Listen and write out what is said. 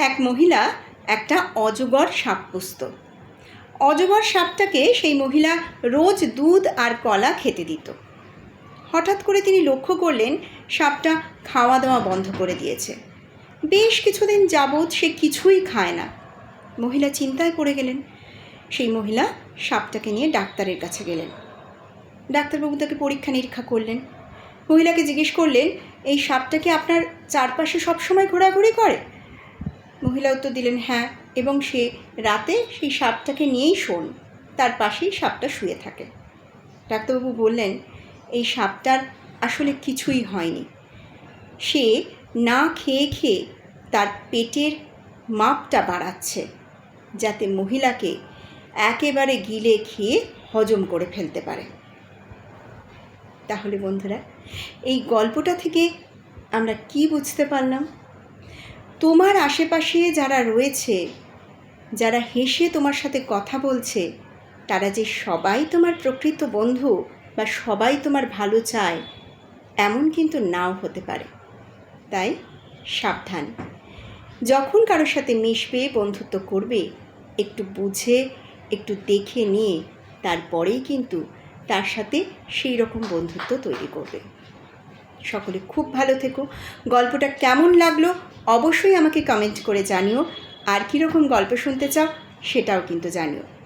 এক মহিলা একটা অজগর সাপ পুষত অজগর সাপটাকে সেই মহিলা রোজ দুধ আর কলা খেতে দিত। হঠাৎ করে তিনি লক্ষ্য করলেন সাপটা খাওয়া দাওয়া বন্ধ করে দিয়েছে। বেশ কিছুদিন যাবৎ সে কিছুই খায় না। মহিলা চিন্তায় পড়ে গেলেন। সেই মহিলা সাপটাকে নিয়ে ডাক্তারের কাছে গেলেন। ডাক্তারবাবু তাকে পরীক্ষা নিরীক্ষা করলেন। মহিলাকে জিজ্ঞেস করলেন, এই সাপটা কি আপনার চারপাশে সবসময় ঘোরাঘুরি করে? মহিলা উত্তর দিলেন হ্যাঁ এবং সে রাতে সেই সাপটাকে নিয়েই শোন, তার পাশেই সাপটা শুয়ে থাকে। ডাক্তারবাবু বললেন, এই সাপটার আসলে কিছুই হয়নি। সে না খেয়ে খেয়ে তার পেটের মাপটা বাড়াচ্ছে, যাতে মহিলাকে একেবারে গিলে খেয়ে হজম করে ফেলতে পারে। তাহলে বন্ধুরা, এই গল্পটা থেকে আমরা কি বুঝতে পারলাম? তোমার আশেপাশে যারা রয়েছে, যারা হেসে তোমার সাথে কথা বলছে, তারা যে সবাই তোমার প্রকৃত বন্ধু বা সবাই তোমার ভালো চায়, এমন কিন্তু নাও হতে পারে। তাই সাবধান। যখন কারোর সাথে মিশবে, বন্ধুত্ব করবে, একটু বুঝে, একটু দেখে নিয়ে তারপরেই কিন্তু তার সাথে সেই রকম বন্ধুত্ব তৈরি করবে। সকলে খুব ভালো থেকো। গল্পটা কেমন লাগল অবশ্যই আমাকে কমেন্ট করে জানিও। আর কীরকম গল্প শুনতে চাও সেটাও কিন্তু জানিও।